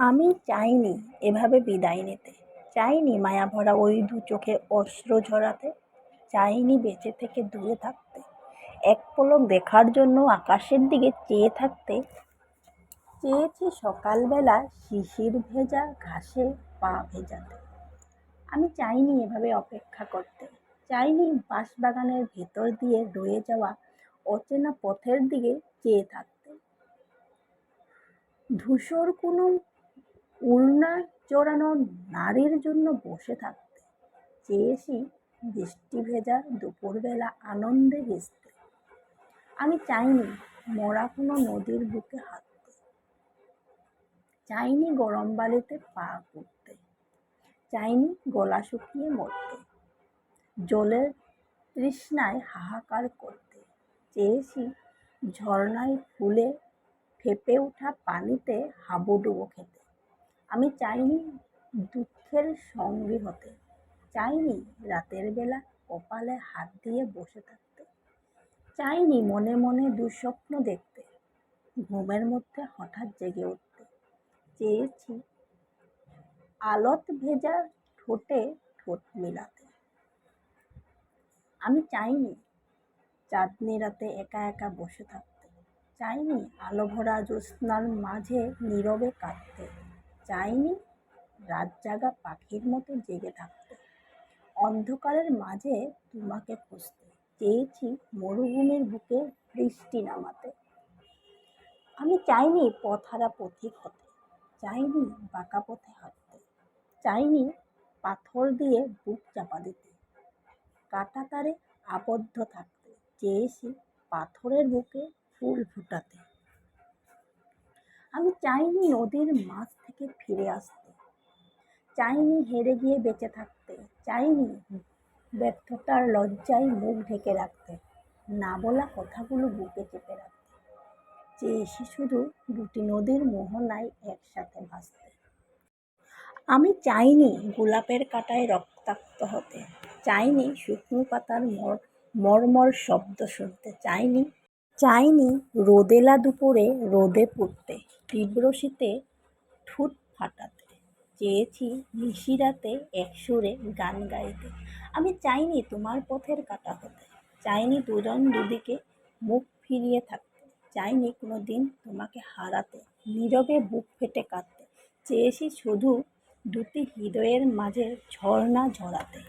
আমি চাইনি এভাবে বিদায় নিতে। চাইনি মায়াভরা ওই দু চোখে অশ্রু ঝরাতে। চাইনি বেঁচে থেকে দূরে থাকতে। এক পলক দেখার জন্য আকাশের দিকে চেয়ে থাকতে। চেয়েছি সকালবেলা শিশির ভেজা ঘাসে পা ভেজাতে। আমি চাইনি এভাবে অপেক্ষা করতে। চাইনি বাঁশবাগানের ভেতর দিয়ে রয়ে যাওয়া অচেনা পথের দিকে চেয়ে থাকতে। ধূসর কোনো উড়না চড়ানো নারীর জন্য বসে থাকতে। চেয়েছি বৃষ্টি ভেজা দুপুরবেলা আনন্দে ভিজতে। আমি চাইনি মরা কোনো নদীর বুকে হাঁটতে। চাইনি গরম বালিতে পা করতে চাইনি গলা শুকিয়ে মরতে। জলের তৃষ্ণায় হাহাকার করতে। চেয়েছি ঝর্ণায় ফুলে ফেপে ওঠা পানিতে হাবুডুবো খেতে। আমি চাইনি দুঃখের সঙ্গী হতে। চাইনি রাতের বেলা কপালে হাত দিয়ে বসে থাকতে। চাইনি মনে মনে দুঃস্বপ্ন দেখতে। ঘুমের মধ্যে হঠাৎ জেগে উঠতে। চেয়েছি আলত ভেজা ঠোঁটে ঠোঁট মিলাতে। আমি চাইনি চাঁদনি রাতে একা একা বসে থাকতে। চাইনি আলো ভরা জ্যোৎস্নার মাঝে নীরবে কাঁদতে। চাইনি রাত জাগা পাখির মতো জেগে থাকতে। অন্ধকারের মাঝে তোমাকে খুঁজতে চেয়েছি মরুভূমির বুকে বৃষ্টি নামাতে। আমি চাইনি পথারা পথিক হতে, চাইনি বাঁকা পথে হাঁটতে, চাইনি পাথর দিয়ে বুক চাপা দিতে। কাটা তারে আবদ্ধ থাকতে চেয়েছি পাথরের বুকে ফুল ফুটাতে। আমি চাইনি নদীর মাছ থেকে ফিরে আসতে। চাইনি হেরে গিয়ে বেঁচে থাকতে, চাইনি ব্যর্থতার লজ্জায় মুখ ঢেকে রাখতে, না বলা কথাগুলো বুকে চেপে রাখতে। চেয়েছি শুধু দুটি নদীর মোহনায় একসাথে ভাসতে। আমি চাইনি গোলাপের কাঁটায় রক্তাক্ত হতে, চাইনি শুকনো পাতার মর, মর্মর শব্দ শুনতে, চাইনি চাইনি রোদেলা দুপুরে রোদে পড়তে, তীব্র শীতে ঠোঁট ফাটাতে। চেয়েছি নিশিরাতে একসুরে গান গাইতে। আমি চাইনি তোমার পথের কাটা হতে। চাইনি দুজন দুদিকে মুখ ফিরিয়ে থাকতে। চাইনি কোনো দিন তোমাকে হারাতে, নীরবে বুক ফেটে কাঁদতে। চেয়েছি শুধু দুটি হৃদয়ের মাঝে ঝর্ণা ঝরাতে।